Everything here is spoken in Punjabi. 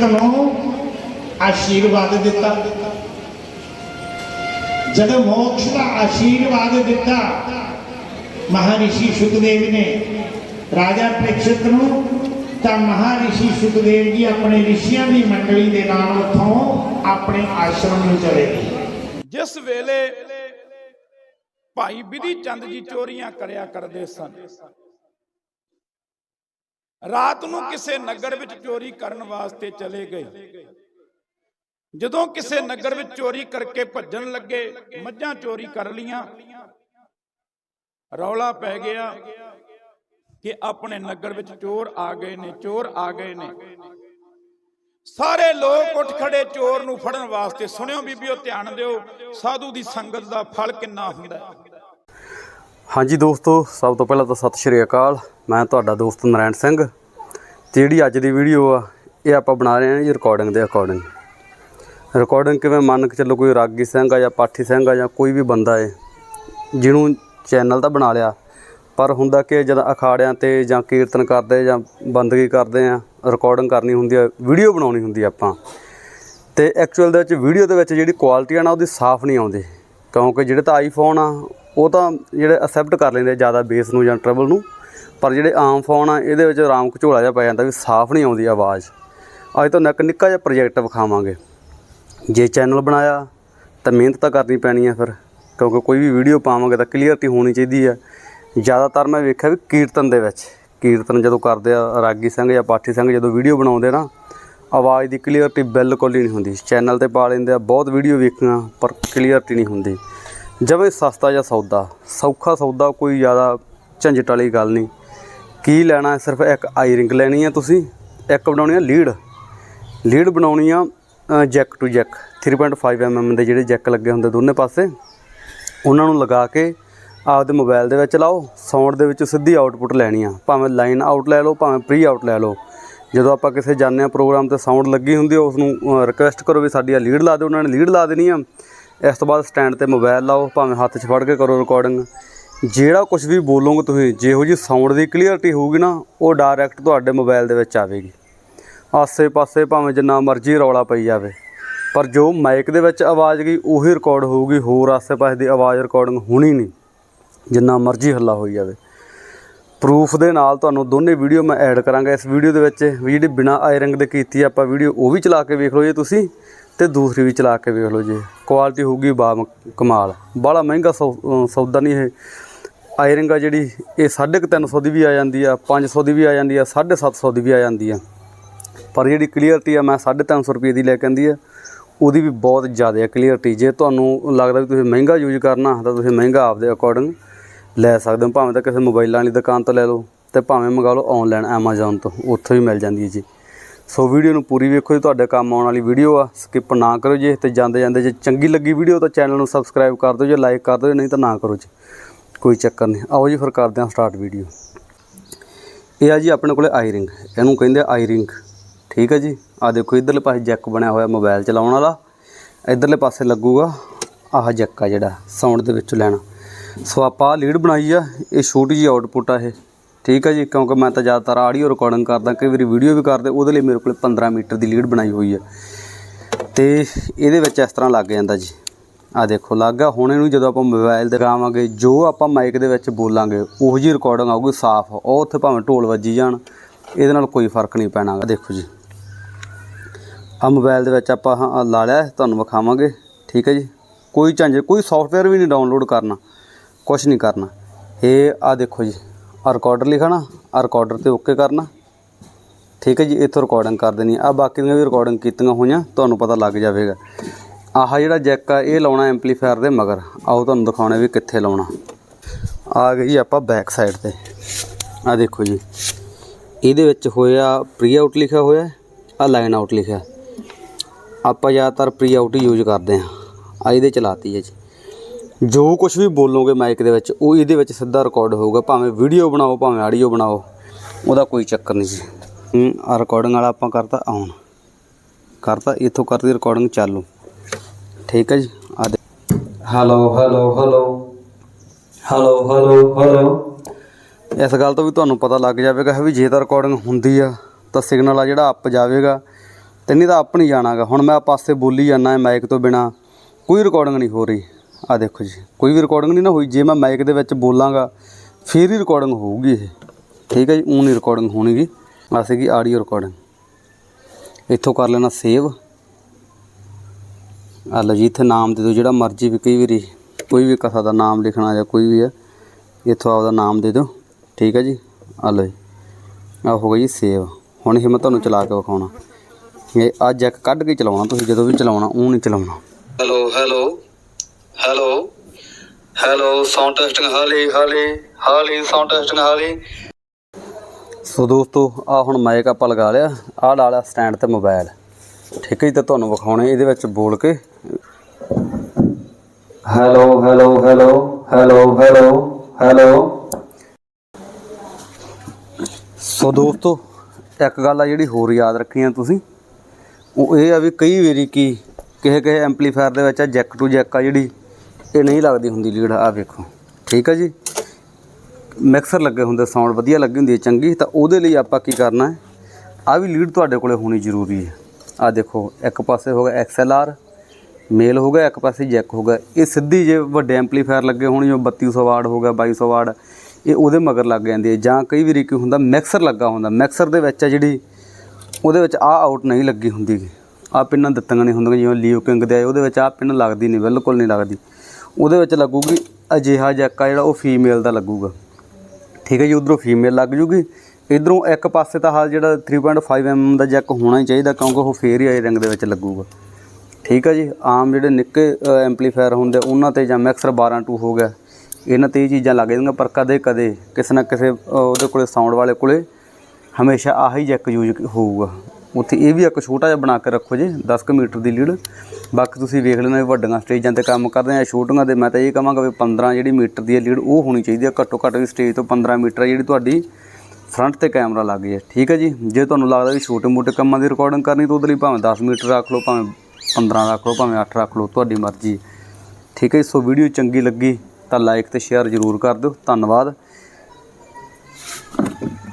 ਪ੍ਰੀਖਿਤ ਨੂੰ ਆਸ਼ੀਰਵਾਦ ਦਿੱਤਾ। ਜਦੋਂ ਮੋਕਸ਼ ਦਾ ਆਸ਼ੀਰਵਾਦ ਦਿੱਤਾ, ਮਹਾਰਿਸ਼ੀ ਸੁਖਦੇਵ ਨੇ ਰਾਜਾ ਪ੍ਰੀਖਿਤ ਨੂੰ, ਤਾਂ ਮਹਾਰਿਸ਼ੀ ਸੁਖਦੇਵ ਜੀ ਆਪਣੇ ਰਿਸ਼ੀਆਂ ਦੀ ਮੰਡਲੀ ਦੇ ਨਾਲ ਉੱਥੋਂ ਆਪਣੇ ਆਸ਼ਰਮ ਨੂੰ ਚਲੇ ਗਏ। ਜਿਸ ਵੇਲੇ ਭਾਈ ਬਿਧੀ ਚੰਦ ਜੀ ਚੋਰੀਆਂ ਕਰਿਆ ਕਰਦੇ ਸਨ ਰਾਤ ਨੂੰ ਕਿਸੇ ਨਗਰ ਵਿੱਚ ਚੋਰੀ ਕਰਨ ਵਾਸਤੇ ਚਲੇ ਗਏ। ਜਦੋਂ ਕਿਸੇ ਨਗਰ ਵਿੱਚ ਚੋਰੀ ਕਰਕੇ ਭੱਜਣ ਲੱਗੇ, ਮੱਝਾਂ ਚੋਰੀ ਕਰ ਲੀਆਂ ਰੌਲਾ ਪੈ ਗਿਆ ਕਿ ਆਪਣੇ ਨਗਰ ਵਿੱਚ ਚੋਰ ਆ ਗਏ ਨੇ, ਚੋਰ ਆ ਗਏ ਨੇ। ਸਾਰੇ ਲੋਕ ਉੱਠ ਖੜੇ ਚੋਰ ਨੂੰ ਫੜਨ ਵਾਸਤੇ। ਸੁਣਿਓ ਬੀਬੀਓ, ਧਿਆਨ ਦਿਓ, ਸਾਧੂ ਦੀ ਸੰਗਤ ਦਾ ਫਲ ਕਿੰਨਾ ਹੁੰਦਾ ਹਾਂਜੀ ਦੋਸਤੋ, ਸਭ ਤੋਂ ਪਹਿਲਾਂ ਤਾਂ ਸਤਿ ਸ਼੍ਰੀ ਅਕਾਲ। ਮੈਂ ਤੁਹਾਡਾ ਦੋਸਤ ਨਾਰਾਇਣ ਸਿੰਘ। ਤੇ ਜਿਹੜੀ ਅੱਜ ਦੀ ਵੀਡੀਓ ਆ, ਇਹ ਆਪਾਂ ਬਣਾ ਰਹੇ ਹਾਂ ਜੀ ਰਿਕਾਰਡਿੰਗ ਦੇ ਅਕੋਰਡਿੰਗ ਰਿਕਾਰਡਿੰਗ ਕਿਵੇਂ ਮੰਨ ਕੇ ਚੱਲੋ ਕੋਈ ਰਾਗੀ ਸਿੰਘ ਆ ਜਾਂ ਪਾਠੀ ਸਿੰਘ ਆ ਜਾਂ ਕੋਈ ਵੀ ਬੰਦਾ ਏ, ਜਿਹਨੂੰ ਚੈਨਲ ਤਾਂ ਬਣਾ ਲਿਆ, ਪਰ ਹੁੰਦਾ ਕਿ ਜਦ ਅਖਾੜਿਆਂ ਤੇ ਜਾਂ ਕੀਰਤਨ ਕਰਦੇ ਜਾਂ ਬੰਦਗੀ ਕਰਦੇ ਆ ਰਿਕਾਰਡਿੰਗ ਕਰਨੀ ਹੁੰਦੀ ਆ ਵੀਡੀਓ ਬਣਾਉਣੀ ਹੁੰਦੀ ਆਪਾਂ। ਤੇ ਐਕਚੁਅਲ ਦੇ ਵਿੱਚ ਵੀਡੀਓ ਦੇ ਵਿੱਚ ਜਿਹੜੀ ਕੁਆਲਿਟੀ ਆ ਨਾ, ਉਹਦੀ ਸਾਫ਼ ਨਹੀਂ ਆਉਂਦੀ, ਕਿਉਂਕਿ ਜਿਹੜੇ ਤਾਂ ਆਈਫੋਨ ਆ, ਉਹ ਤਾਂ ਜਿਹੜੇ ਅਸੈਪਟ ਕਰ ਲੈਂਦੇ ਜ਼ਿਆਦਾ ਬੇਸ ਨੂੰ ਜਾਂ ਟਰਬਲ ਨੂੰ ਪਰ ਜਿਹੜੇ ਆਮ ਫੋਨ ਆ, ਇਹਦੇ ਵਿੱਚ ਆਰਾਮ ਘਚੋਲਾ ਜਿਹਾ ਪੈ ਜਾਂਦਾ ਵੀ ਸਾਫ਼ ਨਹੀਂ ਆਉਂਦੀ ਆਵਾਜ਼। ਅੱਜ ਤੋਂ ਇੱਕ ਨਿੱਕਾ ਜਿਹਾ ਪ੍ਰੋਜੈਕਟ ਵਿਖਾਵਾਂਗੇ। ਜੇ ਚੈਨਲ ਬਣਾਇਆ, ਤਾਂ ਮਿਹਨਤ ਤਾਂ ਕਰਨੀ ਪੈਣੀ ਆ ਫਿਰ। ਕਿਉਂਕਿ ਕੋਈ ਵੀ ਵੀਡੀਓ ਪਾਵਾਂਗੇ ਤਾਂ ਕਲੀਅਰਟੀ ਹੋਣੀ ਚਾਹੀਦੀ ਆ। ਜ਼ਿਆਦਾਤਰ ਮੈਂ ਵੇਖਿਆ ਵੀ ਕੀਰਤਨ ਦੇ ਵਿੱਚ। ਕੀਰਤਨ ਜਦੋਂ ਕਰਦੇ ਆ, ਰਾਗੀ ਸਿੰਘ ਜਾਂ ਪਾਠੀ ਸਿੰਘ ਜਦੋਂ ਵੀਡੀਓ ਬਣਾਉਂਦੇ ਨਾ, ਆਵਾਜ਼ ਦੀ ਕਲੀਅਰਟੀ ਬਿਲਕੁਲ ਹੀ ਨਹੀਂ ਹੁੰਦੀ। ਚੈਨਲ ਤੇ ਪਾ ਲੈਂਦੇ ਆ, ਬਹੁਤ ਵੀਡੀਓ ਵੇਖੀਆਂ, ਪਰ ਕਲੀਅਰਟੀ ਨਹੀਂ ਹੁੰਦੀ। ਜਿਵੇਂ ਸਸਤਾ ਜਾਂ ਸੌਦਾ। ਸੌਖਾ ਸੌਦਾ ਕੋਈ ਜ਼ਿਆਦਾ ਝੰਜਟ ਵਾਲੀ ਗੱਲ ਨਹੀਂ। ਕੀ ਲੈਣਾ, ਸਿਰਫ ਇੱਕ ਆਈ ਰਿੰਗ ਲੈਣੀ ਆ ਤੁਸੀਂ, ਇੱਕ ਬਣਾਉਣੀ ਆ ਲੀਡ। ਲੀਡ ਬਣਾਉਣੀ ਆ ਜੈਕ ਟੂ ਜੈਕ 3.5 mm ਦੇ ਜਿਹੜੇ ਜੈਕ ਲੱਗੇ ਹੁੰਦੇ ਦੋਨੇ ਪਾਸੇ, ਉਹਨਾਂ ਨੂੰ ਲਗਾ ਕੇ ਆਪਦੇ ਮੋਬਾਈਲ ਦੇ ਵਿੱਚ ਲਾਓ ਸਾਊਂਡ ਦੇ ਵਿੱਚ ਸਿੱਧੀ ਆਊਟਪੁੱਟ ਲੈਣੀ ਆ। ਭਾਵੇਂ ਲਾਈਨ ਆਊਟ ਲੈ ਲਓ, ਭਾਵੇਂ ਪ੍ਰੀ ਆਊਟ ਲੈ ਲਓ। ਜਦੋਂ ਆਪਾਂ ਕਿਸੇ ਜਾਂਦੇ ਆ ਪ੍ਰੋਗਰਾਮ ਤੇ ਸਾਊਂਡ ਲੱਗੀ ਹੁੰਦੀ ਆ ਉਸ ਨੂੰ ਰਿਕੁਐਸਟ ਕਰੋ ਵੀ ਸਾਡੀ ਆ ਲੀਡ ਲਾ ਦਿਓ, ਉਹਨਾਂ ਨੇ ਲੀਡ ਲਾ ਦੇਣੀ ਆ। ਇਸ ਤੋਂ ਬਾਅਦ ਸਟੈਂਡ ਤੇ ਮੋਬਾਈਲ ਲਾਓ, ਭਾਵੇਂ ਹੱਥ 'ਚ ਫੜ ਕੇ ਕਰੋ ਰਿਕਾਰਡਿੰਗ ਜਿਹੜਾ ਕੁਝ ਵੀ ਬੋਲੋਗੇ ਤੁਸੀਂ, ਜਿਹੋ ਜੀ ਸਾਊਂਡ ਦੀ ਕਲੀਅਰਟੀ ਹੋਊਗੀ ਨਾ, ਉਹ ਡਾਇਰੈਕਟ ਤੁਹਾਡੇ ਮੋਬਾਈਲ ਦੇ ਵਿੱਚ ਆਵੇਗੀ। ਆਸੇ-ਪਾਸੇ ਭਾਵੇਂ ਜਿੰਨਾ ਮਰਜ਼ੀ ਰੌਲਾ ਪਈ ਜਾਵੇ, ਪਰ ਜੋ ਮਾਈਕ ਦੇ ਵਿੱਚ ਆਵਾਜ਼ ਗਈ, ਉਹੀ ਰਿਕਾਰਡ ਹੋਊਗੀ, ਹੋਰ ਆਸੇ-ਪਾਸੇ ਦੀ ਆਵਾਜ਼ ਰਿਕਾਰਡਿੰਗ ਹੋਣੀ ਨਹੀਂ, ਜਿੰਨਾ ਮਰਜ਼ੀ ਹੱਲਾ ਹੋਈ ਜਾਵੇ। ਪ੍ਰੂਫ ਦੇ ਨਾਲ ਤੁਹਾਨੂੰ ਦੋਨੇ ਵੀਡੀਓ ਮੈਂ ਐਡ ਕਰਾਂਗਾ ਇਸ ਵੀਡੀਓ ਦੇ ਵਿੱਚ, ਵੀ ਜਿਹੜੀ ਬਿਨਾ ਆਇਰਿੰਗ ਦੇ ਕੀਤੀ ਆਪਾਂ ਵੀਡੀਓ ਉਹ ਵੀ ਚਲਾ ਕੇ ਵੇਖ ਲਓ ਜੇ ਤੁਸੀਂ, ਤੇ ਦੂਸਰੀ ਵੀ ਚਲਾ ਕੇ ਵੇਖ ਲਓ ਜੇ। ਕੁਆਲਿਟੀ ਹੋਊਗੀ ਬਾ ਕਮਾਲ। ਬਾਹਲਾ ਮਹਿੰਗਾ ਸੌ- ਸੌਦਾ ਨਹੀਂ ਇਹ। ਆਇਰਿੰਗ ਆ ਜਿਹੜੀ ਇਹ 350 ਦੀ ਵੀ ਆ ਜਾਂਦੀ ਆ 500 ਦੀ ਵੀ ਆ ਜਾਂਦੀ ਆ 750 ਦੀ ਵੀ ਆ ਜਾਂਦੀ ਆ। ਪਰ ਜਿਹੜੀ ਕਲੀਅਰਟੀ ਆ ਮੈਂ 350 ਰੁਪਏ ਦੀ ਲੈ ਕੇ ਆਂਦੀ ਆ, ਉਹਦੀ ਵੀ ਬਹੁਤ ਜ਼ਿਆਦਾ ਆ ਕਲੀਅਰਟੀ ਜੇ ਤੁਹਾਨੂੰ ਲੱਗਦਾ ਵੀ ਤੁਸੀਂ ਮਹਿੰਗਾ ਯੂਜ਼ ਕਰਨਾ, ਤਾਂ ਤੁਸੀਂ ਮਹਿੰਗਾ ਆਪਦੇ ਅਕੋਰਡਿੰਗ ਲੈ ਸਕਦੇ ਹੋ। ਭਾਵੇਂ ਤਾਂ ਕਿਸੇ ਮੋਬਾਈਲਾਂ ਵਾਲੀ ਦੁਕਾਨ ਤੋਂ ਲੈ ਲਓ ਤੇ ਭਾਵੇਂ ਮੰਗਾ ਲਓ ਆਨਲਾਈਨ Amazon ਤੋਂ, ਉੱਥੋਂ ਵੀ ਮਿਲ ਜਾਂਦੀ ਹੈ ਜੀ। ਸੋ ਵੀਡੀਓ ਨੂੰ ਪੂਰੀ ਵੇਖੋ ਜੀ, ਤੁਹਾਡੇ ਕੰਮ ਆਉਣ ਵਾਲੀ ਵੀਡੀਓ ਆ ਸਕਿਪ ਨਾ ਕਰੋ ਜੇ, ਤੇ ਜਾਂਦੇ ਜਾਂਦੇ ਜੇ ਚੰਗੀ ਲੱਗੀ ਵੀਡੀਓ ਤਾਂ ਚੈਨਲ ਨੂੰ ਸਬਸਕ੍ਰਾਈਬ ਕਰ ਦਿਓ ਜੇ ਲਾਈਕ ਕਰ ਦਿਓ, ਨਹੀਂ ਤਾਂ ਨਾ ਕਰੋ ਜੀ। ਕੋਈ ਚੱਕਰ ਨਹੀਂ। ਆਓ ਜੀ, ਫਿਰ ਕਰਦੇ ਹਾਂ ਸਟਾਰਟ ਵੀਡੀਓ ਇਹ ਆ ਜੀ ਆਪਣੇ ਕੋਲੇ ਆਈਰਿੰਗ ਇਹਨੂੰ ਕਹਿੰਦੇ ਆ ਠੀਕ ਹੈ ਜੀ? ਆ ਦੇਖੋ, ਇਧਰਲੇ ਪਾਸੇ ਜੈਕ ਬਣਿਆ ਹੋਇਆ ਮੋਬਾਈਲ ਚਲਾਉਣ ਵਾਲਾ। ਇਧਰਲੇ ਪਾਸੇ ਲੱਗੂਗਾ ਆਹ ਜੈਕ ਆ ਜਿਹੜਾ ਸਾਊਂਡ ਦੇ ਵਿੱਚੋਂ ਲੈਣਾ। ਸੋ ਆਪਾਂ ਲੀਡ ਬਣਾਈ ਆ। ਇਹ ਛੋਟੀ ਜੀ ਆਊਟਪੁੱਟ ਆ ਇਹ। ਠੀਕ ਹੈ ਜੀ? ਕਿਉਂਕਿ ਮੈਂ ਤਾਂ ਜ਼ਿਆਦਾਤਰ ਆਡੀਓ ਰਿਕਾਰਡਿੰਗ ਕਰਦਾ, ਕਈ ਵਾਰੀ ਵੀਡੀਓ ਵੀ ਕਰਦੇ, ਉਹਦੇ ਲਈ ਮੇਰੇ ਕੋਲ 15 ਮੀਟਰ ਦੀ ਲੀਡ ਬਣਾਈ ਹੋਈ ਆ। ਤੇ ਇਹਦੇ ਵਿੱਚ ਇਸ ਤਰ੍ਹਾਂ ਲੱਗ ਜਾਂਦਾ ਜੀ। ਆ ਦੇਖੋ, ਲੱਗ ਗਿਆ ਹੁਣ ਇਹਨੂੰ ਜਦੋਂ ਆਪਾਂ ਮੋਬਾਈਲ ਤੇ ਗਾਵਾਂਗੇ, ਜੋ ਆਪਾਂ ਮਾਈਕ ਦੇ ਵਿੱਚ ਬੋਲਾਂਗੇ, ਉਹੋ ਜੀ ਰਿਕਾਰਡਿੰਗ ਆਊਗੀ ਸਾਫ਼। ਉਹ ਉੱਥੇ ਭਾਵੇਂ ਢੋਲ ਵੱਜੀ ਜਾਣ, ਇਹਦੇ ਨਾਲ ਕੋਈ ਫ਼ਰਕ ਨਹੀਂ ਪੈਣਾ ਗਾ। ਦੇਖੋ ਜੀ। ਆ ਮੋਬਾਈਲ ਦੇ ਵਿੱਚ ਆਪਾਂ ਆਹ ਲਾ ਲਿਆ, ਤੁਹਾਨੂੰ ਵਿਖਾਵਾਂਗੇ। ਠੀਕ ਹੈ ਜੀ। ਕੋਈ ਝੰਜਟ ਕੋਈ ਸੌਫਟਵੇਅਰ ਵੀ ਨਹੀਂ ਡਾਊਨਲੋਡ ਕਰਨਾ। ਕੁਝ ਨਹੀਂ ਕਰਨਾ। ਇਹ ਆ ਦੇਖੋ ਜੀ। ਆ ਰਿਕਾਰਡਰ ਲਿਖਣਾ, ਆ ਰਿਕਾਰਡਰ ਤੇ ਓਕੇ ਕਰਨਾ। ਠੀਕ ਹੈ ਜੀ, ਇੱਥੋਂ ਰਿਕਾਰਡਿੰਗ ਕਰ ਦੇਣੀ ਆ। ਬਾਕੀ ਦੀਆਂ ਵੀ ਰਿਕਾਰਡਿੰਗ ਕੀਤੀਆਂ ਹੋਈਆਂ, ਤੁਹਾਨੂੰ ਪਤਾ ਲੱਗ ਜਾਵੇਗਾ। ਆਹ ਜਿਹੜਾ ਜੈਕ ਆ, ਇਹ ਲਾਉਣਾ ਐਂਪਲੀਫਾਇਰ ਦੇ ਮਗਰ। ਆਓ ਤੁਹਾਨੂੰ ਦਿਖਾਉਣੇ ਵੀ ਕਿੱਥੇ ਲਾਉਣਾ। ਆ ਗਈ ਆਪਾਂ ਬੈਕ ਸਾਈਡ ਤੇ। ਆ ਦੇਖੋ ਜੀ। ਇਹਦੇ ਵਿੱਚ ਹੋਇਆ ਪ੍ਰੀ ਆਊਟ ਲਿਖਿਆ ਹੋਇਆ ਆ ਲਾਈਨ ਆਊਟ ਲਿਖਿਆ। ਆਪਾਂ ਜ਼ਿਆਦਾਤਰ ਪ੍ਰੀ ਆਊਟ ਹੀ ਯੂਜ਼ ਕਰਦੇ ਹਾਂ। ਆ ਇਹਦੇ ਚਲਾਤੀ ਹੈ ਜੀ। ਜੋ ਕੁਝ ਵੀ ਬੋਲੋਗੇ ਮਾਈਕ ਦੇ ਵਿੱਚ, ਉਹ ਇਹਦੇ ਵਿੱਚ ਸਿੱਧਾ ਰਿਕਾਰਡ ਹੋਊਗਾ। ਭਾਵੇਂ ਵੀਡੀਓ ਬਣਾਓ, ਭਾਵੇਂ ਆਡੀਓ ਬਣਾਓ, ਉਹਦਾ ਕੋਈ ਚੱਕਰ ਨਹੀਂ ਜੀ। ਹੂੰ ਆ ਰਿਕਾਰਡਿੰਗ ਵਾਲਾ ਆਪਾਂ ਕਰਤਾ ਆਨ ਕਰਤਾ, ਇੱਥੋਂ ਕਰਤੀ ਰਿਕਾਰਡਿੰਗ ਚਾਲੂ। ਠੀਕ ਹੈ ਜੀ? ਆ hello hello hello hello hello hello ਇਸ ਗੱਲ ਤੋਂ ਵੀ ਤੁਹਾਨੂੰ ਪਤਾ ਲੱਗ ਜਾਵੇਗਾ ਵੀ ਜੇ ਤਾਂ ਰਿਕਾਰਡਿੰਗ ਹੁੰਦੀ ਆ ਤਾਂ ਸਿਗਨਲ ਆ ਜਿਹੜਾ ਅੱਪ ਜਾਵੇਗਾ ਤੇ ਨਹੀਂ ਤਾਂ ਆਪਣੀ ਜਾਣਾਗਾ। ਹੁਣ ਮੈਂ ਪਾਸੇ ਬੋਲੀ ਜਾਂਦਾ ਮਾਈਕ ਤੋਂ ਬਿਨਾ। ਕੋਈ ਰਿਕਾਰਡਿੰਗ ਨਹੀਂ ਹੋ ਰਹੀ। ਆ ਦੇਖੋ ਜੀ ਕੋਈ ਵੀ ਰਿਕਾਰਡਿੰਗ ਨਹੀਂ ਨਾ ਹੋਈ। ਜੇ ਮੈਂ ਮਾਈਕ ਦੇ ਵਿੱਚ ਬੋਲਾਂਗਾ ਫਿਰ ਹੀ ਰਿਕਾਰਡਿੰਗ ਹੋਊਗੀ ਇਹ। ਠੀਕ ਹੈ ਜੀ ਉਹ ਨਹੀਂ ਰਿਕਾਰਡਿੰਗ ਹੋਣੀਗੀ। ਆ ਸੀਗੀ ਆਡੀਓ ਰਿਕਾਰਡਿੰਗ ਇੱਥੋਂ ਕਰ ਲੈਣਾ ਸੇਵ ਆ ਲਓ ਜੀ ਇੱਥੇ ਨਾਮ ਦੇ ਦਿਓ ਜਿਹੜਾ ਮਰਜ਼ੀ ਵੀ ਕਈ ਵਾਰੀ ਕੋਈ ਵੀ ਕਥਾ ਦਾ ਨਾਮ ਲਿਖਣਾ ਜਾਂ ਕੋਈ ਵੀ ਹੈ ਇੱਥੋਂ ਆਪਦਾ ਨਾਮ ਦੇ ਦਿਓ ਠੀਕ ਹੈ ਜੀ? ਆ ਲਓ ਜੀ ਆ ਹੋ ਜੀ ਸੇਵ। ਹੁਣ ਇਹ ਮੈਂ ਤੁਹਾਨੂੰ ਚਲਾ ਕੇ ਵਿਖਾਉਣਾ। ਇਹ ਆ ਜੈਕ ਕੱਢ ਕੇ ਚਲਾਉਣਾ ਤੁਸੀਂ ਜਦੋਂ ਵੀ ਚਲਾਉਣਾ ਉਹ ਨਹੀਂ ਚਲਾਉਣਾ। Hello hello hello hello sound testing ਹਾਲੀ ਹਾਲੀ ਹਾਲੀ ਸਾਊਂਡ ਟੈਸਟਿੰਗ ਹਾਲੀ। ਸੋ ਦੋਸਤੋ ਆ ਹੁਣ ਮਾਈਕ ਆਪਾਂ ਲਗਾ ਲਿਆ ਆਹ ਲਾ ਲਿਆ ਸਟੈਂਡ ਤੇ ਮੋਬਾਈਲ ਠੀਕ ਹੈ ਜੀ ਤਾਂ ਤੁਹਾਨੂੰ ਵਿਖਾਉਣੇ ਇਹਦੇ ਵਿੱਚ ਬੋਲ ਕੇ। Hello hello hello hello hello hello. So ਦੋਸਤੋ ਇੱਕ ਗੱਲ ਆ ਜਿਹੜੀ ਹੋਰ ਯਾਦ ਰੱਖਣੀ ਆ ਤੁਸੀਂ। ਉਹ ਇਹ ਆ ਵੀ ਕਈ ਵਾਰੀ ਕੀ ਕਿਸੇ ਕਿਸੇ ਐਂਪਲੀਫਾਇਰ ਦੇ ਵਿੱਚ ਆ ਜੈਕ ਟੂ ਜੈਕ ਆ ਜਿਹੜੀ ਇਹ ਨਹੀਂ ਲੱਗਦੀ ਹੁੰਦੀ ਲੀਡ ਆ ਵੇਖੋ। ਠੀਕ ਆ ਜੀ? ਮਿਕਸਰ ਲੱਗੇ ਹੁੰਦੇ ਸਾਊਂਡ ਵਧੀਆ ਲੱਗੀ ਹੁੰਦੀ ਹੈ ਚੰਗੀ ਤਾਂ ਉਹਦੇ ਲਈ ਆਪਾਂ ਕੀ ਕਰਨਾ ਹੈ? ਆ ਵੀ ਲੀਡ ਤੁਹਾਡੇ ਕੋਲੇ ਹੋਣੀ ਜ਼ਰੂਰੀ ਹੈ। ਆ ਦੇਖੋ, ਇੱਕ ਪਾਸੇ ਹੋ ਗਿਆ XLR ਮੇਲ ਹੋ ਗਿਆ, ਇੱਕ ਪਾਸੇ ਜੈਕ ਹੋ ਗਿਆ। ਇਹ ਸਿੱਧੀ ਜੇ ਵੱਡੇ ਐਂਪਲੀਫਾਇਰ ਲੱਗੇ ਹੋਣ, ਜਿਵੇਂ 3200 ਵਾਟ ਹੋ ਗਿਆ 2200 ਵਾਟ, ਇਹ ਉਹਦੇ ਮਗਰ ਲੱਗ ਜਾਂਦੀ ਹੈ। ਜਾਂ ਕਈ ਵਾਰੀ ਕੀ ਹੁੰਦਾ, ਮਿਕਸਰ ਲੱਗਾ ਹੁੰਦਾ। ਮਿਕਸਰ ਦੇ ਵਿੱਚ ਆ ਜਿਹੜੀ, ਉਹਦੇ ਵਿੱਚ ਆ ਆਊਟ ਨਹੀਂ ਲੱਗੀ ਹੁੰਦੀ ਆ ਪਿੰਨਾਂ ਦਿੱਤੀਆਂ ਨਹੀਂ ਹੁੰਦੀਆਂ, ਜਿਵੇਂ ਲੀਓ ਕਿੰਗ ਦੇ ਆ ਉਹਦੇ ਵਿੱਚ ਆ ਪਿੰਨ ਲੱਗਦੀ ਨਹੀਂ, ਬਿਲਕੁਲ ਨਹੀਂ ਲੱਗਦੀ। ਉਹਦੇ ਵਿੱਚ ਲੱਗੂਗੀ ਅਜਿਹਾ ਜੈਕ ਆ ਜਿਹੜਾ, ਉਹ ਫੀਮੇਲ ਦਾ ਲੱਗੂਗਾ। ਠੀਕ ਹੈ ਜੀ, ਉਧਰੋਂ ਫੀਮੇਲ ਲੱਗ ਜੂਗੀ। ਇਧਰੋਂ ਇੱਕ ਪਾਸੇ ਤਾਂ ਹਾਲ ਜਿਹੜਾ 3.5 mm ਦਾ ਜੈਕ ਹੋਣਾ ਹੀ ਚਾਹੀਦਾ, ਕਿਉਂਕਿ ਉਹ ਫੇਰ ਹੀ ਆਏ ਰਿੰਗ ਦੇ ਵਿੱਚ ਲੱਗੂਗਾ। ਠੀਕ ਆ ਜੀ? ਆਮ ਜਿਹੜੇ ਨਿੱਕੇ ਐਂਪਲੀਫਾਇਰ ਹੁੰਦੇ, ਉਹਨਾਂ ਤੇ ਜਾਂ ਮਿਕਸਰ 12 2 ਹੋ ਗਿਆ, ਇਹਨਾਂ ਤੇ ਇਹ ਚੀਜ਼ਾਂ ਲੱਗ ਜਾਂਦੀਆਂ, ਪਰ ਕਦੇ ਕਦੇ ਕਿਸੇ ਨਾ ਕਿਸੇ ਉਹਦੇ ਕੋਲੇ ਸਾਊਂਡ ਵਾਲੇ ਕੋਲੇ ਹਮੇਸ਼ਾ ਆਹੀ ਜੈਕ ਯੂਜ਼ ਹੋਊਗਾ। ਉੱਥੇ ਇਹ ਵੀ ਇੱਕ ਛੋਟਾ ਜਿਹਾ ਬਣਾ ਕੇ ਰੱਖੋ ਜੀ 10 ਕੁ ਮੀਟਰ ਦੀ ਲੀਡ। ਬਾਕੀ ਤੁਸੀਂ ਵੇਖ ਲੈਣਾ ਵੀ ਵੱਡੀਆਂ ਸਟੇਜਾਂ ਤੇ ਕੰਮ ਕਰਦੇ ਆ, ਛੋਟੀਆਂ ਦੇ ਮੈਂ ਤਾਂ ਇਹ ਕਹਾਂਗਾ ਵੀ 15 ਜਿਹੜੀ ਮੀਟਰ ਦੀ ਲੀਡ, ਉਹ ਹੋਣੀ ਚਾਹੀਦੀ ਹੈ ਘੱਟੋ ਘੱਟ ਵੀ ਸਟੇਜ ਤੋਂ 15 ਮੀਟਰ ਜਿਹੜੀ ਤੁਹਾਡੀ ਫਰੰਟ ਤੇ ਕੈਮਰਾ ਲੱਗ ਜੇ ਠੀਕ ਹੈ ਜੀ? ਜੇ ਤੁਹਾਨੂੰ ਲੱਗਦਾ ਵੀ ਛੋਟੇ ਮੋਟੇ ਕੰਮਾਂ ਦੀ ਰਿਕਾਰਡਿੰਗ ਕਰਨੀ, ਤਾਂ ਉਹਦੇ ਲਈ ਭਾਵੇਂ 10 ਮੀਟਰ ਰੱਖ ਲਓ, ਭਾਵੇਂ 15 ਰੱਖ ਲਓ, ਭਾਵੇਂ 8 ਰੱਖ ਲਓ, ਤੁਹਾਡੀ ਮਰਜ਼ੀ। ਠੀਕ ਹੈ ਜੀ। ਸੋ ਵੀਡੀਓ ਚੰਗੀ ਲੱਗੀ ਤਾਂ ਲਾਈਕ ਤੇ ਸ਼ੇਅਰ ਜ਼ਰੂਰ ਕਰ ਦਿਓ। ਧੰਨਵਾਦ।